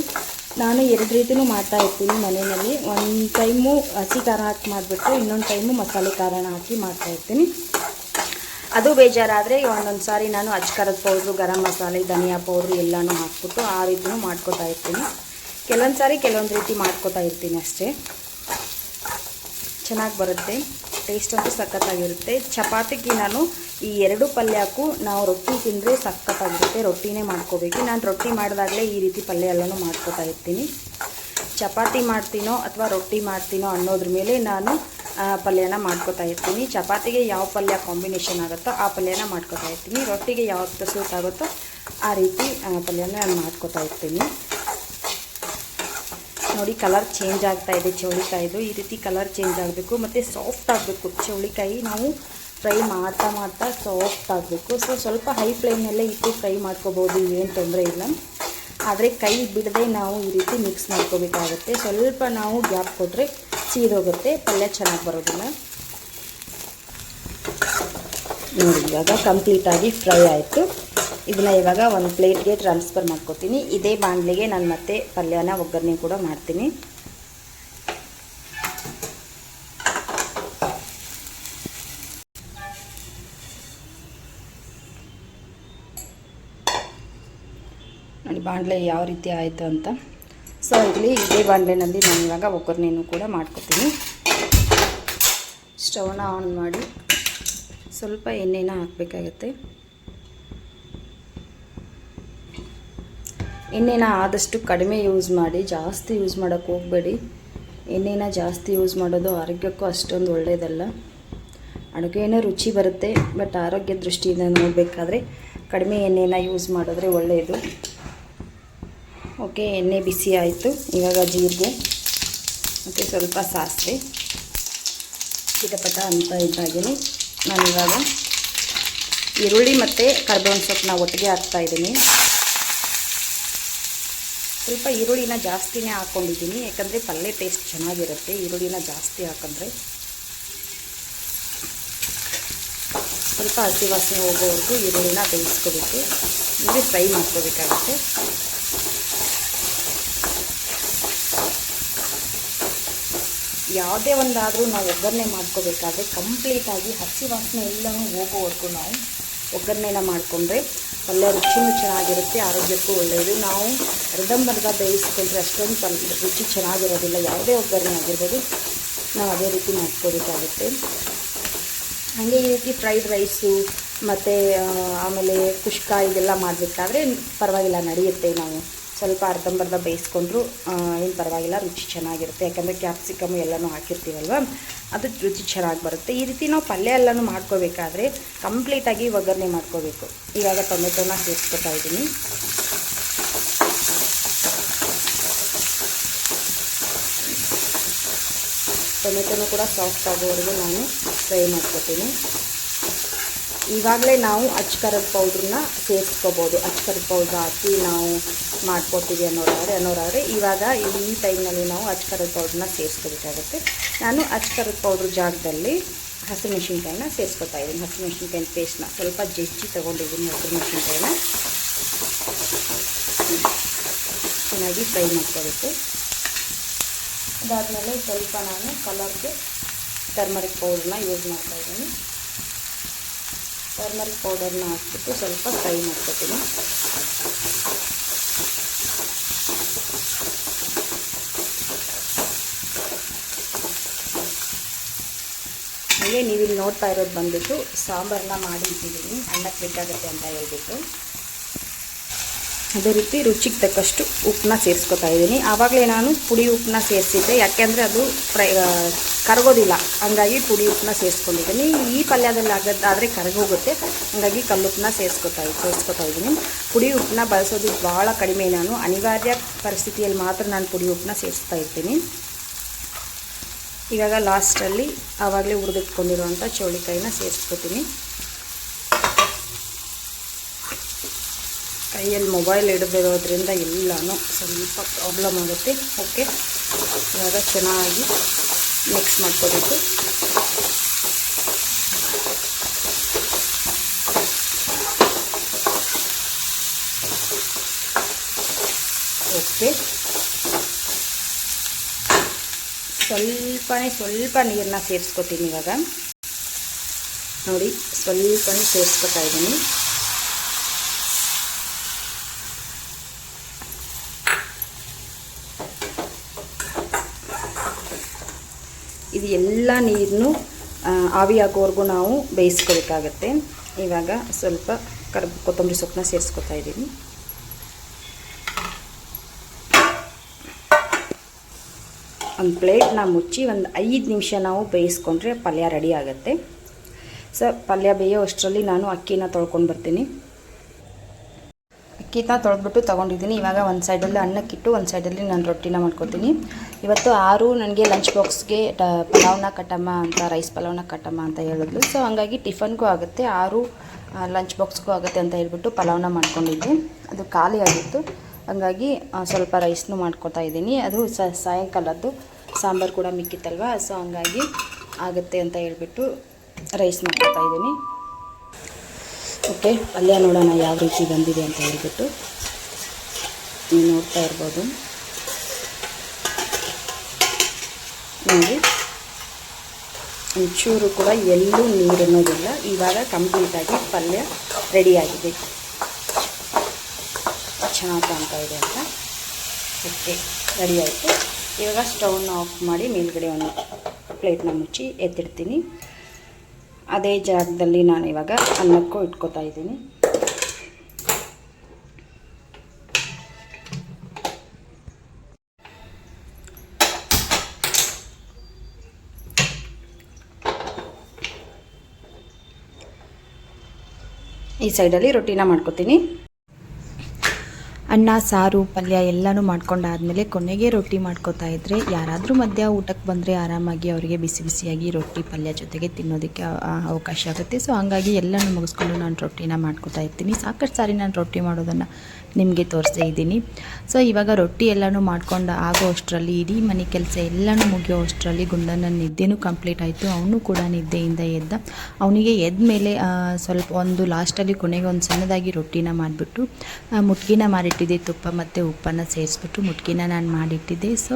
ನಾನು ಎರಡು ರೀತಿಯೂ ಮಾಡ್ತಾ ಇರ್ತೀನಿ ಮನೆಯಲ್ಲಿ. ಒಂದು ಟೈಮು ಹಸಿ ಖಾರ ಹಾಕಿ ಮಾಡಿಬಿಟ್ಟು ಇನ್ನೊಂದು ಟೈಮು ಮಸಾಲೆ ಖಾರನ ಹಾಕಿ ಮಾಡ್ತಾ ಇರ್ತೀನಿ. ಅದು ಬೇಜಾರಾದರೆ ಒಂದೊಂದು ಸಾರಿ ನಾನು ಅಜ್ಕರದ ಪೌಡ್ರು, ಗರಂ ಮಸಾಲೆ, ಧನಿಯಾ ಪೌಡ್ರು ಎಲ್ಲನೂ ಹಾಕ್ಬಿಟ್ಟು ಆ ರೀತಿಯೂ ಮಾಡ್ಕೋತಾ ಇರ್ತೀನಿ. ಕೆಲವೊಂದು ಸಾರಿ ಕೆಲವೊಂದು ರೀತಿ ಮಾಡ್ಕೋತಾ ಇರ್ತೀನಿ ಅಷ್ಟೇ. ಚೆನ್ನಾಗಿ ಬರುತ್ತೆ. ಟೇಸ್ಟ್ ಅಂತೂ ಸಖತ್ತಾಗಿರುತ್ತೆ. ಚಪಾತಿಗೆ ನಾನು ಈ ಎರಡು ಪಲ್ಯಕ್ಕೂ ನಾವು ರೊಟ್ಟಿ ತಿಂದರೆ ಸಖತ್ತಾಗಿರುತ್ತೆ. ರೊಟ್ಟಿನೇ ಮಾಡ್ಕೋಬೇಕು. ನಾನು ರೊಟ್ಟಿ ಮಾಡಿದಾಗಲೇ ಈ ರೀತಿ ಪಲ್ಯ ಎಲ್ಲನೂ ಮಾಡ್ಕೋತಾ ಇರ್ತೀನಿ. ಚಪಾತಿ ಮಾಡ್ತೀನೋ ಅಥವಾ ರೊಟ್ಟಿ ಮಾಡ್ತೀನೋ ಅನ್ನೋದ್ರ ಮೇಲೆ ನಾನು ಪಲ್ಯನ ಮಾಡ್ಕೋತಾ ಇರ್ತೀನಿ. ಚಪಾತಿಗೆ ಯಾವ ಪಲ್ಯ ಕಾಂಬಿನೇಷನ್ ಆಗುತ್ತೋ ಆ ಪಲ್ಯನ ಮಾಡ್ಕೋತಾ ಇರ್ತೀನಿ. ರೊಟ್ಟಿಗೆ ಯಾವ್ದು ಸೂಟ್ ಆಗುತ್ತೋ ಆ ರೀತಿ ಪಲ್ಯನ ನಾನು ಮಾಡ್ಕೊತಾ ಇರ್ತೀನಿ. ನೋಡಿ ಕಲರ್ ಚೇಂಜ್ ಆಗ್ತಾ ಇದೆ ಚೌಳಿಕಾಯಿದು. ಈ ರೀತಿ ಕಲರ್ ಚೇಂಜ್ ಆಗಬೇಕು. ಮತ್ತು ಸಾಫ್ಟ್ ಆಗಬೇಕು. ಚೌಳಿಕಾಯಿ ನಾವು ಫ್ರೈ ಮಾಡ್ತಾ ಮಾಡ್ತಾ ಸಾಫ್ಟ್ ಆಗಬೇಕು. ಸೊ ಸ್ವಲ್ಪ ಹೈ ಫ್ಲೇಮ್ನಲ್ಲೇ ಇಟ್ಟು ಫ್ರೈ ಮಾಡ್ಕೋಬೋದು. ಏನು ತೊಂದರೆ ಇಲ್ಲ. ಆದರೆ ಕೈ ಬಿಡದೆ ನಾವು ಈ ರೀತಿ ಮಿಕ್ಸ್ ಮಾಡ್ಕೋಬೇಕಾಗುತ್ತೆ. ಸ್ವಲ್ಪ ನಾವು ಗ್ಯಾಪ್ ಕೊಟ್ಟರೆ ಸೀದೋಗುತ್ತೆ. ಪಲ್ಯ ಚೆನ್ನಾಗಿ ಬರೋದಿಲ್ಲ. ನೋಡಿ, ಇವಾಗ ಕಂಪ್ಲೀಟಾಗಿ ಫ್ರೈ ಆಯಿತು. ಇದನ್ನ ಇವಾಗ ಒಂದು ಪ್ಲೇಟ್ಗೆ ಟ್ರಾನ್ಸ್ಫರ್ ಮಾಡ್ಕೋತೀನಿ. ಇದೇ ಬಾಣಲೆಗೆ ನಾನು ಮತ್ತೆ ಪಲ್ಯನ, ಒಗ್ಗರಣೆ ಕೂಡ ಮಾಡ್ತೀನಿ. ನೋಡಿ ಬಾಣಲೆ ಯಾವ ರೀತಿ ಆಯಿತು ಅಂತ. ಸೊ ಇಲ್ಲಿ ಇದೇ ಬಾಂಡ್ಲೆನಲ್ಲಿ ನಾನು ಇವಾಗ ಒಗ್ಗರಣೆನೂ ಕೂಡ ಮಾಡ್ಕೊತೀನಿ. ಸ್ಟವ್ನ ಆನ್ ಮಾಡಿ ಸ್ವಲ್ಪ ಎಣ್ಣೆನ ಹಾಕಬೇಕಾಗತ್ತೆ. ಎಣ್ಣೆನ ಆದಷ್ಟು ಕಡಿಮೆ ಯೂಸ್ ಮಾಡಿ, ಜಾಸ್ತಿ ಯೂಸ್ ಮಾಡೋಕ್ಕೆ ಹೋಗಬೇಡಿ. ಎಣ್ಣೆನ ಜಾಸ್ತಿ ಯೂಸ್ ಮಾಡೋದು ಆರೋಗ್ಯಕ್ಕೂ ಅಷ್ಟೊಂದು ಒಳ್ಳೆಯದಲ್ಲ ಅಡುಗೆನೇ ರುಚಿ ಬರುತ್ತೆ ಬಟ್ ಆರೋಗ್ಯ ದೃಷ್ಟಿಯಿಂದ ನೋಡಬೇಕಾದ್ರೆ ಕಡಿಮೆ ಎಣ್ಣೆನ ಯೂಸ್ ಮಾಡಿದ್ರೆ ಒಳ್ಳೆಯದು ಓಕೆ ಎಣ್ಣೆ ಬಿಸಿ ಆಯಿತು. ಇವಾಗ ಜೀರಿಗೆ, ಮತ್ತು ಸ್ವಲ್ಪ ಸಾಸಿವೆ ಚಿಟಪಟ ಅಂತ ಇದ್ದಾಗೇನೆ. ನಾನು ಇವಾಗ ಈರುಳ್ಳಿ ಮತ್ತು ಕರ್ಬೇವಿನ ಸೊಪ್ಪನ್ನ ಒಟ್ಟಿಗೆ ಹಾಕ್ತಾ ಇದ್ದೀನಿ. ಸ್ವಲ್ಪ ಈರುಳ್ಳಿನ ಜಾಸ್ತಿನೇ ಹಾಕ್ಕೊಂಡಿದ್ದೀನಿ, ಯಾಕಂದರೆ ಪಲ್ಯ ಟೇಸ್ಟ್ ಚೆನ್ನಾಗಿರುತ್ತೆ. ಈರುಳ್ಳಿನ ಜಾಸ್ತಿ ಹಾಕಂದ್ರೆ ಸ್ವಲ್ಪ ಹಸಿ ವಾಸನೆ ಹೋಗೋವರೆಗೂ ಈರುಳ್ಳಿನ ಬೇಯಿಸ್ಕೋಬೇಕು. ಅಂದರೆ ಫ್ರೈ ಮಾಡ್ಕೋಬೇಕಾಗುತ್ತೆ. ಯಾವುದೇ ಒಂದಾದರೂ ನಾವು ಒಗ್ಗರಣೆ ಮಾಡ್ಕೋಬೇಕಾದ್ರೆ ಕಂಪ್ಲೀಟಾಗಿ ಹಸಿ ವಾಸನೆ ಎಲ್ಲನೂ ಹೋಗೋವರೆಗೂ ನಾವು ಒಗ್ಗರಣೆನ ಮಾಡಿಕೊಂಡ್ರೆ ಪಲ್ಯ ರುಚಿನೂ ಚೆನ್ನಾಗಿರುತ್ತೆ ಆರೋಗ್ಯಕ್ಕೂ ಒಳ್ಳೆಯದು. ನಾವು ಅರ್ಧಂಬರ್ಧ ಬೇಯಿಸ್ಕೊಂಡ್ರೆ ಅಷ್ಟೊಂದು ಪಲ್, ರುಚಿ ಚೆನ್ನಾಗಿರೋದಿಲ್ಲ. ಯಾವುದೇ ಒಗ್ಗರಣೆ ಆಗಿರ್ಬೋದು, ನಾವು ಅದೇ ರೀತಿ ಮಾಡ್ಕೋಬೇಕಾಗುತ್ತೆ. ಹಾಗೆ ಈ ರೀತಿ ಫ್ರೈಡ್ ರೈಸು ಮತ್ತು ಆಮೇಲೆ ಕುಷ್ಕ, ಇದೆಲ್ಲ ಮಾಡಬೇಕಾದ್ರೆ ಪರವಾಗಿಲ್ಲ, ನಡೆಯುತ್ತೆ. ನಾವು ಸ್ವಲ್ಪ ಅರ್ಧಂಬರ್ಧ ಬೇಯಿಸ್ಕೊಂಡ್ರು ಏನು ಪರವಾಗಿಲ್ಲ, ರುಚಿ ಚೆನ್ನಾಗಿರುತ್ತೆ. ಯಾಕಂದರೆ ಕ್ಯಾಪ್ಸಿಕಮ್ ಎಲ್ಲನೂ ಹಾಕಿರ್ತೀವಲ್ವ? ಅದು ರುಚಿ ಚೆನ್ನಾಗಿ ಬರುತ್ತೆ. ಈ ರೀತಿ ನಾವು ಪಲ್ಯ ಎಲ್ಲನೂ ಮಾಡ್ಕೋಬೇಕಾದ್ರೆ ಕಂಪ್ಲೀಟಾಗಿ ಒಗ್ಗರಣೆ ಮಾಡ್ಕೋಬೇಕು. ಇವಾಗ ಟೊಮೆಟೊನ ಸೇರಿಸ್ಕೊತಾ ಇದ್ದೀನಿ. ಟೊಮೆಟೊನೂ ಕೂಡ ಸಾಫ್ಟ್ ಆಗೋವರೆಗೂ ನಾನು ಫ್ರೈ ಮಾಡ್ಕೊತೀನಿ. ಇವಾಗಲೇ ನಾವು ಅಚ್ಕರದ ಪೌಡ್ರನ್ನ ಸೇರಿಸ್ಕೋಬೋದು. ಅಚ್ಕರದ ಪೌಡ್ರ್ ಹಾಕಿ ನಾವು ಮಾಡ್ಕೊತೀವಿ ಅನ್ನೋರಾದರೆ ಅನ್ನೋರಾದರೆ ಇವಾಗ ಈ ಟೈಮ್ನಲ್ಲಿ ನಾವು ಅಚ್ಕರದ ಪೌಡ್ರನ್ನ ಸೇರಿಸ್ಕೋಬೇಕಾಗುತ್ತೆ. ನಾನು ಅಚ್ಕರದ ಪೌಡ್ರ್ ಜಾಗದಲ್ಲಿ ಹಸಿಮೆಣ್ಸಿನ್ಕಾಯಿನ ಸೇರಿಸ್ಕೊತಾ ಇದ್ದೀನಿ. ಹಸಿಮೆಣ್ಸಿನ್ಕಾಯಿನ ಪೇಸ್ಟ್ನ ಸ್ವಲ್ಪ ಜಜ್ಜಿ ತೊಗೊಂಡಿದ್ದೀನಿ ಹಸಿಮೆಣ್ಸಿನ್ಕಾಯಿನ ಚೆನ್ನಾಗಿ ಫ್ರೈ ಮಾಡ್ಕೋಬೇಕು ಅದಾದಮೇಲೆ ಸ್ವಲ್ಪ ನಾನು ಕಲರ್ಗೆ ಟರ್ಮರಿಕ್ ಪೌಡ್ರನ್ನ ಯೂಸ್ ಮಾಡ್ತಾ ಇದ್ದೀನಿ. ಟರ್ಮರಿಕ್ ಪೌಡರ್ನ ಹಾಕ್ಬಿಟ್ಟು ಸ್ವಲ್ಪ ಫ್ರೈ ಮಾಡ್ಕೊತೀನಿ. ಹಾಗೆ ನೀವಿಲ್ಲಿ ನೋಡ್ತಾ ಇರೋದು ಬಂದ್ಬಿಟ್ಟು ಸಾಂಬಾರನ್ನ ಮಾಡಿ ಇಟ್ಟಿದ್ದೀನಿ ಅನ್ನಕ್ಕೆ ಬೇಕಾಗುತ್ತೆ ಅಂತ ಹೇಳ್ಬಿಟ್ಟು. ಅದೇ ರೀತಿ ರುಚಿಗೆ ತಕ್ಕಷ್ಟು ಉಪ್ಪನ್ನ ಸೇರಿಸ್ಕೊತಾ ಇದ್ದೀನಿ. ಆವಾಗಲೇ ನಾನು ಪುಡಿ ಉಪ್ಪನ್ನ ಸೇರಿಸಿದ್ದೆ. ಯಾಕೆಂದರೆ ಅದು ಫ್ರೈ ಕರಗೋದಿಲ್ಲ. ಹಂಗಾಗಿ ಪುಡಿ ಉಪ್ಪನ್ನ ಸೇರಿಸ್ಕೊಂಡಿದ್ದೀನಿ. ಈ ಪಲ್ಯದಲ್ಲಿ ಆಗೋದಾದರೆ ಕರಗೋಗುತ್ತೆ. ಹಾಗಾಗಿ ಕಲ್ಲುಪ್ಪನ್ನ ಸೇರಿಸ್ಕೊತಾ ಸೇರಿಸ್ಕೊತಾ ಇದ್ದೀನಿ. ಪುಡಿ ಉಪ್ಪನ್ನ ಬಳಸೋದು ಭಾಳ ಕಡಿಮೆ ನಾನು. ಅನಿವಾರ್ಯ ಪರಿಸ್ಥಿತಿಯಲ್ಲಿ ಮಾತ್ರ ನಾನು ಪುಡಿ ಉಪ್ಪನ್ನ ಸೇರಿಸ್ತಾ ಇರ್ತೀನಿ. ಇವಾಗ ಲಾಸ್ಟಲ್ಲಿ ಆವಾಗಲೇ ಹುರಿದಿಟ್ಕೊಂಡಿರುವಂಥ ಚೌಳಿಕಾಯಿನ ಸೇರಿಸ್ಕೊತೀನಿ. ಕೈಯಲ್ಲಿ ಮೊಬೈಲ್ ಹಿಡಿದಿರೋದ್ರಿಂದ ಎಲ್ಲನೂ ಸ್ವಲ್ಪ ಪ್ರಾಬ್ಲಮ್ ಆಗುತ್ತೆ. ಓಕೆ ಇವಾಗ ಚೆನ್ನಾಗಿ ಮಿಕ್ಸ್ ಮಾಡ್ಕೋಬೇಕು. ಓಕೆ ಸ್ವಲ್ಪನೇ ಸ್ವಲ್ಪ ನೀರನ್ನ ಸೇರಿಸ್ಕೊತೀನಿ ಇವಾಗ. ನೋಡಿ, ಸ್ವಲ್ಪನೇ ಸೇರಿಸ್ಕೊತಾ ಇದ್ದೀನಿ ಇದು ಎಲ್ಲ ನೀರನ್ನು ಆವಿಯಾಗೋವರೆಗೂ ನಾವು ಬೇಯಿಸ್ಕೊಬೇಕಾಗತ್ತೆ ಇವಾಗ ಸ್ವಲ್ಪ ಕರ್, ಕೊತ್ತಂಬರಿ ಸೊಪ್ಪನ್ನ ಸೇರಿಸ್ಕೊತಾ ಇದ್ದೀನಿ. ಒಂದು ಪ್ಲೇಟ್ನ ಮುಚ್ಚಿ ಒಂದು ಐದು ನಿಮಿಷ ನಾವು ಬೇಯಿಸ್ಕೊಂಡ್ರೆ ಪಲ್ಯ ರೆಡಿ ಆಗುತ್ತೆ. ಸೊ, ಪಲ್ಯ ಬೇಯೋ ಅಷ್ಟರಲ್ಲಿ ನಾನು ಅಕ್ಕಿನ ತೊಳ್ಕೊಂಡು ಬರ್ತೀನಿ. ಅಕ್ಕಿನ ತೊಳೆದ್ಬಿಟ್ಟು ತೊಗೊಂಡಿದ್ದೀನಿ. ಇವಾಗ ಒಂದು ಸೈಡಲ್ಲಿ ಅನ್ನಕ್ಕಿಟ್ಟು ಒಂದು ಸೈಡಲ್ಲಿ ನಾನು ರೊಟ್ಟಿನ ಮಾಡ್ಕೊತೀನಿ. ಇವತ್ತು ಆರು ನನಗೆ ಲಂಚ್ ಬಾಕ್ಸ್ಗೆ ಟ, ಪಲಾವ್ನ ಕಟ್ಟಮ್ಮ ಅಂತ ರೈಸ್ ಪಲಾವ್ನ ಕಟ್ಟಮ್ಮ ಅಂತ ಹೇಳಿದ್ಲು ಸೊ ಹಂಗಾಗಿ ಟಿಫನ್ಗೂ ಆಗುತ್ತೆ, ಆರು ಲಂಚ್ ಬಾಕ್ಸ್ಗೂ ಆಗುತ್ತೆ ಅಂತ ಹೇಳ್ಬಿಟ್ಟು ಪಲಾವ್ನ ಮಾಡ್ಕೊಂಡಿದ್ದೆ. ಅದು ಖಾಲಿ ಆಗಿತ್ತು. ಹಂಗಾಗಿ ಸ್ವಲ್ಪ ರೈಸ್ನು ಮಾಡ್ಕೊತಾ ಇದ್ದೀನಿ. ಅದು ಸಾಯಂಕಾಲದ್ದು ಸಾಂಬಾರು ಕೂಡ ಮಿಕ್ಕಿತ್ತಲ್ವ? ಸೊ ಹಂಗಾಗಿ ಆಗುತ್ತೆ ಅಂತ ಹೇಳ್ಬಿಟ್ಟು ರೈಸ್ ಮಾಡ್ಕೊತಾ ಇದ್ದೀನಿ. ಓಕೆ ಪಲ್ಯ ನೋಡೋಣ ಯಾವ ರೀತಿ ಬಂದಿದೆ ಅಂತ ಹೇಳ್ಬಿಟ್ಟು. ನೀವು ನೋಡ್ತಾ ಇರ್ಬೋದು. ನೋಡಿ, ಒಂಚೂರು ಕೂಡ ಎಲ್ಲೂ ನೀರು ಅನ್ನೋದಿಲ್ಲ. ಇವಾಗ ಕಂಪ್ಲೀಟಾಗಿ ಪಲ್ಯ ರೆಡಿಯಾಗಿದೆ ಚೆನ್ನಾಗಿ ಕಾಣ್ತಾ ಇದೆ ಅಂತ. ಓಕೆ ರೆಡಿ ಆಯಿತು. ಇವಾಗ ಸ್ಟವ್ನ ಆಫ್ ಮಾಡಿ ಮೇಲ್ಗಡೆ ಒಂದು ಪ್ಲೇಟ್ನ ಮುಚ್ಚಿ ಎತ್ತಿಡ್ತೀನಿ. ಅದೇ ಜಾಗದಲ್ಲಿ ನಾನು ಇವಾಗ ಅನ್ನಕ್ಕೂ ಇಟ್ಕೋತಾ ಇದ್ದೀನಿ. ಈ ಸೈಡಲ್ಲಿ ರೊಟ್ಟಿನ ಮಾಡ್ಕೊತೀನಿ. ಅನ್ನ, ಸಾರು, ಪಲ್ಯ ಎಲ್ಲನೂ ಮಾಡ್ಕೊಂಡಾದ್ಮೇಲೆ ಕೊನೆಗೆ ರೊಟ್ಟಿ ಮಾಡ್ಕೋತಾ ಇದ್ದರೆ ಯಾರಾದರೂ ಮಧ್ಯ ಊಟಕ್ಕೆ ಬಂದರೆ ಆರಾಮಾಗಿ ಅವರಿಗೆ ಬಿಸಿ ಬಿಸಿಯಾಗಿ ರೊಟ್ಟಿ, ಪಲ್ಯ ಜೊತೆಗೆ ತಿನ್ನೋದಕ್ಕೆ ಅವಕಾಶ ಆಗುತ್ತೆ. ಸೊ ಹಂಗಾಗಿ ಎಲ್ಲನೂ ಮುಗಿಸ್ಕೊಂಡು ನಾನು ರೊಟ್ಟಿನ ಮಾಡ್ಕೋತಾ ಇರ್ತೀನಿ. ಸಾಕಷ್ಟು ಸಾರಿ ನಾನು ರೊಟ್ಟಿ ಮಾಡೋದನ್ನು ನಿಮಗೆ ತೋರಿಸ್ತಾ ಇದ್ದೀನಿ. ಸೊ ಇವಾಗ ರೊಟ್ಟಿ ಎಲ್ಲನೂ ಮಾಡ್ಕೊಂಡು ಆಗೋ ಅಷ್ಟರಲ್ಲಿ ಇಡೀ ಮನೆ ಕೆಲಸ ಎಲ್ಲನೂ ಮುಗಿಯೋ ಅಷ್ಟರಲ್ಲಿ ಗುಂಡನ ನಿದ್ದೆನೂ ಕಂಪ್ಲೀಟ್ ಆಯಿತು. ಅವನು ಕೂಡ ನಿದ್ದೆಯಿಂದ ಎದ್ದ. ಅವನಿಗೆ ಎದ್ದ ಮೇಲೆ ಸ್ವಲ್ಪ ಒಂದು ಲಾಸ್ಟಲ್ಲಿ ಕೊನೆಗೆ ಒಂದು ಸಣ್ಣದಾಗಿ ರೊಟ್ಟಿನ ಮಾಡಿಬಿಟ್ಟು ಮುಟ್ಗಿನ ಮಾಡಿಟ್ಟಿದ್ದೆ ತುಪ್ಪ ಮತ್ತು ಉಪ್ಪನ್ನು ಸೇರಿಸ್ಬಿಟ್ಟು ಮುಟ್ಗಿನ ನಾನು ಮಾಡಿಟ್ಟಿದ್ದೆ. ಸೊ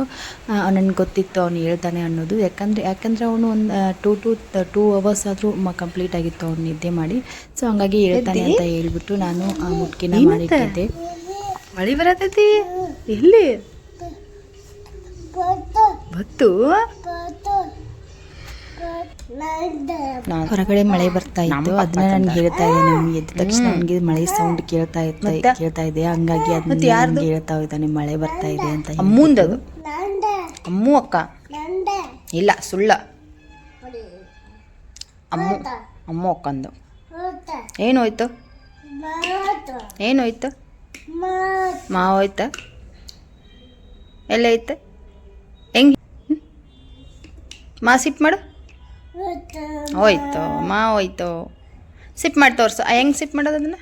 ನನಗೆ ಗೊತ್ತಿತ್ತು ಅವನು ಹೇಳ್ತಾನೆ ಅನ್ನೋದು. ಯಾಕಂದರೆ ಯಾಕಂದರೆ ಅವನು ಒಂದು ಟೂ ಟು ಟೂ ಅವರ್ಸ್ ಆದರೂ ಮ ಕಂಪ್ಲೀಟ್ ಆಗಿತ್ತು ಅವ್ನು ನಿದ್ದೆ ಮಾಡಿ. ಸೊ ಹಂಗಾಗಿ ಹೇಳ್ತಾನೆ ಅಂತ ಹೇಳ್ಬಿಟ್ಟು ನಾನು ಆ ಮುಟ್ಗಿನ ಮಾಡಿಟ್ಟಿದ್ದೆ. ಮಳೆ ಬರತೈತಿ? ಇಲ್ಲಿ ಬತ್ತು? ಹೊರಗಡೆ ಮಳೆ ಬರ್ತಾ ಇತ್ತು. ಅದನ್ನ ನಾನು ಹೇಳ್ತಾ ಇದ್ದೆ ನಿಮ್ಗೆ ಎದ್ದ ತಕ್ಷಣ ನನಗೆ ಮಳೆ ಸೌಂಡ್ ಕೇಳ್ತಾ ಇತ್ತು. ಕೇಳ್ತಾ ಇದೆ. ಹಂಗಾಗಿ ಅದನ್ನ ಯಾರು ಹೇಳ್ತಾ ಇದ್ದಾನೆ. ಮಳೆ ಬರ್ತಾ ಇದೆ ಅಂತ. ಅಮ್ಮಂದದು? ಅಮ್ಮು ಅಕ್ಕ? ಇಲ್ಲ ಸುಳ್ಳ. ಅಮ್ಮು ಅಮ್ಮು ಅಕ್ಕಂದು. ಏನೋಯ್ತು ಏನೋಯ್ತು ಮಾವ ಹೋಯ್ತಾ? ಎಲ್ಲ ಐತೆ ಹೆಂಗೆ? ಮಾ ಸಿಪ್ ಮಾಡು. ಹೋಯ್ತು ಮಾ ಹೋಯ್ತು. ಸಿಪ್ ಮಾಡಿ ತೋರ್ಸು. ಹೆಂಗೆ ಸಿಪ್ ಮಾಡೋದು ಅದನ್ನ?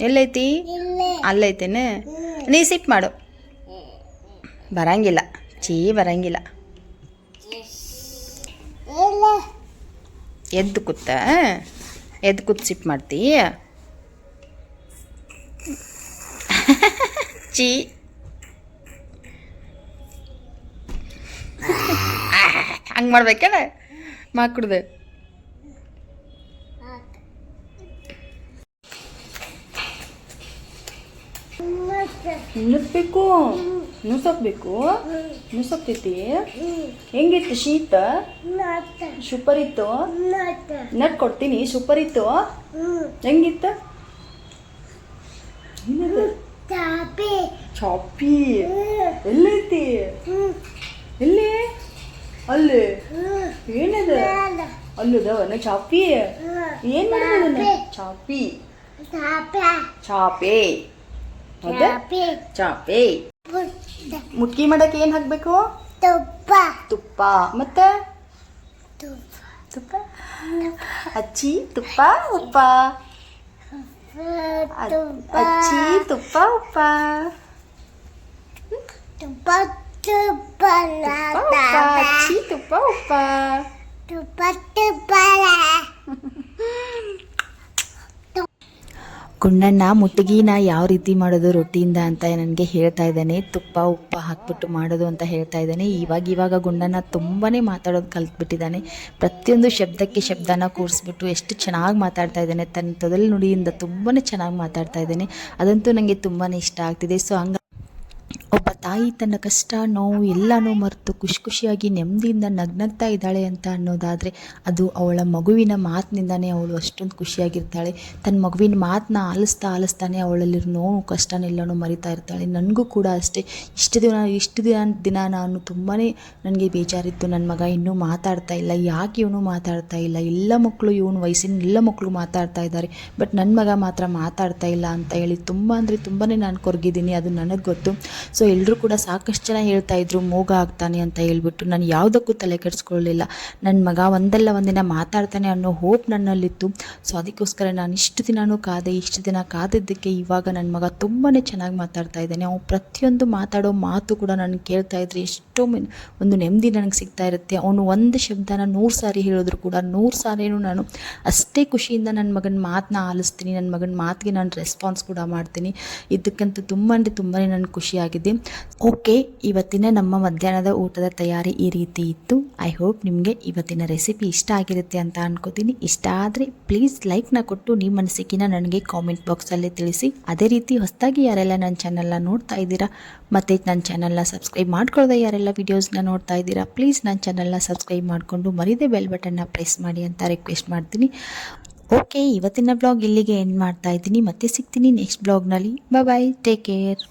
ಎಲ್ಲೈತಿ ಅಲ್ಲೈತೇನೆ ನೀ ಸಿಪ್ ಮಾಡು. ಬರಂಗಿಲ್ಲ. ಚೀ ಬರಂಗಿಲ್ಲ. ಎದ್ದು ಕೂತ ಎದ್ದು ಕೂತ್ ಸಿಪ್ ಮಾಡ್ತಿ ಚೀ ಹಂಗೆ ಮಾಡ್ಬೇಕೇನ ಮಾ ಕುಡ್ದೆ. ನುಸ್ಬೇಕು? ನುಸಕ್ಬೇಕು ನುಸಕ್ತೈತಿ ಹೆಂಗಿತ್ತು ಶೀತ? ಸೂಪರ್ ಇತ್ತು ನಾಟ ನಟ್ ಕೊಡ್ತೀನಿ ಸೂಪರ್ ಇತ್ತು ಹೆಂಗಿತ್ತು ಹೆಂಗಿತ್ತು? ಚಾಪಿ ಚಾಪಿ ಎಲ್ಲೈತಿ ಎಲ್ಲಿ ಅಲ್ಲಿ. ಏನದ? ಅಲ್ಲದವನ ಚಾಪಿ ಏನ್? ಮಾಡೋದನ್ನ ಚಾಪಿ ಚಾಪಿ ಚಾಪೆ ಮುಟ್ಕಿ ಮಾಡಕ್ಕೆ ಏನ್ ಹಾಕ್ಬೇಕು? ತುಪ್ಪ. ತುಪ್ಪ. ಮತ್ತೆ? ತುಪ್ಪ. ಅಚ್ಚಿ ತುಪ್ಪ ಉಪ್ಪ. ಅ- ತುಪ್ಪ ಅಚ್ಚಿ ತುಪ್ಪ ಉಪ್ಪ ತುಪ್ಪ ತುಪ್ಪ ತುಪ್ಪ ಉಪ್ಪ ಅಚ್ಚಿ ತುಪ್ಪ ಉಪ್ಪ ತುಪ್ಪ ತುಪ್ಪ ಗುಂಡಣ್ಣ ಮುಟ್ಟಿಗೆನ ಯಾವ ರೀತಿ ಮಾಡೋದು ರೊಟ್ಟಿಯಿಂದ ಅಂತ ನನಗೆ ಹೇಳ್ತಾ ಇದ್ದಾನೆ. ತುಪ್ಪ, ಉಪ್ಪ ಹಾಕ್ಬಿಟ್ಟು ಮಾಡೋದು ಅಂತ ಹೇಳ್ತಾ ಇದ್ದಾನೆ. ಇವಾಗ ಇವಾಗ ಗುಂಡಣ್ಣ ತುಂಬಾ ಮಾತಾಡೋದು ಕಲ್ತ್ಬಿಟ್ಟಿದ್ದಾನೆ. ಪ್ರತಿಯೊಂದು ಶಬ್ದಕ್ಕೆ ಶಬ್ದನ ಕೂರಿಸ್ಬಿಟ್ಟು ಎಷ್ಟು ಚೆನ್ನಾಗಿ ಮಾತಾಡ್ತಾ ಇದ್ದಾನೆ. ತನ್ನ ತೊದಲು ನುಡಿಯಿಂದ ತುಂಬಾ ಚೆನ್ನಾಗಿ ಮಾತಾಡ್ತಾ ಇದ್ದಾನೆ. ಅದಂತೂ ನನಗೆ ತುಂಬಾ ಇಷ್ಟ ಆಗ್ತಿದೆ. ಸೊ ಹಂಗ ಒಬ್ಬ ತಾಯಿ ತನ್ನ ಕಷ್ಟ, ನೋವು ಎಲ್ಲನೂ ಮರೆತು ಖುಷಿ ಖುಷಿಯಾಗಿ ನೆಮ್ಮದಿಯಿಂದ ನಗ್ನಗ್ತಾ ಇದ್ದಾಳೆ ಅಂತ ಅನ್ನೋದಾದರೆ ಅದು ಅವಳ ಮಗುವಿನ ಮಾತಿನಿಂದನೇ ಅವಳು ಅಷ್ಟೊಂದು ಖುಷಿಯಾಗಿರ್ತಾಳೆ. ತನ್ನ ಮಗುವಿನ ಮಾತನ್ನ ಆಲಿಸ್ತಾ ಆಲಿಸ್ತಾನೆ ಅವಳಲ್ಲಿರೋ ನೋವು ಕಷ್ಟನೆಲ್ಲನೂ ಮರಿತಾ ಇರ್ತಾಳೆ. ನನಗೂ ಕೂಡ ಅಷ್ಟೇ. ಇಷ್ಟು ದಿನ ಇಷ್ಟು ದಿನ ದಿನ ನಾನು ತುಂಬಾ ನನಗೆ ಬೇಜಾರಿತ್ತು. ನನ್ನ ಮಗ ಇನ್ನೂ ಮಾತಾಡ್ತಾ ಇಲ್ಲ. ಯಾಕೆ ಇವನು ಮಾತಾಡ್ತಾ ಇಲ್ಲ? ಎಲ್ಲ ಮಕ್ಕಳು ಇವನು ವಯಸ್ಸಿನ ಎಲ್ಲ ಮಕ್ಕಳು ಮಾತಾಡ್ತಾ ಇದ್ದಾರೆ. ಬಟ್ ನನ್ನ ಮಗ ಮಾತ್ರ ಮಾತಾಡ್ತಾ ಇಲ್ಲ ಅಂತ ಹೇಳಿ ತುಂಬ ಅಂದರೆ ತುಂಬಾ ನಾನು ಕೊರಗಿದ್ದೀನಿ. ಅದು ನನಗೆ ಗೊತ್ತು. ಸೊ ಎಲ್ಲರೂ ಕೂಡ ಸಾಕಷ್ಟು ಜನ ಹೇಳ್ತಾ ಇದ್ರು, ಮೂಗ ಆಗ್ತಾನೆ ಅಂತ ಹೇಳ್ಬಿಟ್ಟು. ನಾನು ಯಾವುದಕ್ಕೂ ತಲೆ ಕೆಡಿಸ್ಕೊಳ್ಳಲಿಲ್ಲ ನನ್ನ ಮಗ ಒಂದಲ್ಲ ಒಂದಿನ ಮಾತಾಡ್ತಾನೆ ಅನ್ನೋ ಹೋಪ್ ನನ್ನಲ್ಲಿತ್ತು. ಸೊ ಅದಕ್ಕೋಸ್ಕರ ನಾನು ಇಷ್ಟು ದಿನನೂ ಕಾದೆ, ಇಷ್ಟು ದಿನ ಕಾದಿದ್ದಕ್ಕೆ ಇವಾಗ ನನ್ನ ಮಗ ತುಂಬಾ ಚೆನ್ನಾಗಿ ಮಾತಾಡ್ತಾ ಇದ್ದಾನೆ. ಅವ್ನು ಪ್ರತಿಯೊಂದು ಮಾತಾಡೋ ಮಾತು ಕೂಡ ನನಗೆ ಕೇಳ್ತಾ ಇದ್ರೆ ಎಷ್ಟೋ ಒಂದು ನೆಮ್ಮದಿ ನನಗೆ ಸಿಗ್ತಾ ಇರುತ್ತೆ. ಅವನು ಒಂದು ಶಬ್ದನ ನೂರು ಸಾರಿ ಹೇಳಿದ್ರು ಕೂಡ ನೂರು ಸಾರಿನೂ ನಾನು ಅಷ್ಟೇ ಖುಷಿಯಿಂದ ನನ್ನ ಮಗನ ಮಾತನ್ನ ಆಲಿಸ್ತೀನಿ. ನನ್ನ ಮಗನ ಮಾತಿಗೆ ನಾನು ರೆಸ್ಪಾನ್ಸ್ ಕೂಡ ಮಾಡ್ತೀನಿ. ಇದಕ್ಕಂತೂ ತುಂಬ ಅಂದರೆ ತುಂಬಾ ನನಗೆ ಖುಷಿಯಾಗಿದೆ ಓಕೆ, ಇವತ್ತಿನ ನಮ್ಮ ಮಧ್ಯಾಹ್ನದ ಊಟದ ತಯಾರಿ ಈ ರೀತಿ ಇತ್ತು. ಐ ಹೋಪ್ ನಿಮಗೆ ಇವತ್ತಿನ ರೆಸಿಪಿ ಇಷ್ಟ ಆಗಿರುತ್ತೆ ಅಂತ ಅನ್ಕೋತೀನಿ. ಇಷ್ಟ ಆದರೆ ಪ್ಲೀಸ್ ಲೈಕ್ನ ಕೊಟ್ಟು ನಿಮ್ಮ ಅನಿಸಿಕೆನ ನನಗೆ ಕಾಮೆಂಟ್ ಬಾಕ್ಸಲ್ಲಿ ತಿಳಿಸಿ. ಅದೇ ರೀತಿ ಹೊಸದಾಗಿ ಯಾರೆಲ್ಲ ನನ್ನ ಚಾನಲ್ನ ನೋಡ್ತಾ ಇದ್ದೀರಾ, ಮತ್ತು ನನ್ನ ಚಾನಲ್ನ ಸಬ್ಸ್ಕ್ರೈಬ್ ಮಾಡ್ಕೊಳ್ಳದೆ ಯಾರೆಲ್ಲ ವೀಡಿಯೋಸ್ನ ನೋಡ್ತಾ ಇದ್ದೀರಾ ಪ್ಲೀಸ್ ನನ್ನ ಚಾನಲ್ನ ಸಬ್ಸ್ಕ್ರೈಬ್ ಮಾಡಿಕೊಂಡು ಮರಿದೇ ಬೆಲ್ ಬಟನ್ನ ಪ್ರೆಸ್ ಮಾಡಿ ಅಂತ ರಿಕ್ವೆಸ್ಟ್ ಮಾಡ್ತೀನಿ. ಓಕೆ, ಇವತ್ತಿನ ಬ್ಲಾಗ್ ಇಲ್ಲಿಗೆ ಎಂಡ್ ಮಾಡ್ತಾ ಇದ್ದೀನಿ. ಮತ್ತೆ ಸಿಗ್ತೀನಿ ನೆಕ್ಸ್ಟ್ ಬ್ಲಾಗ್ನಲ್ಲಿ ಬಾಯ್ ಟೇಕ್ ಕೇರ್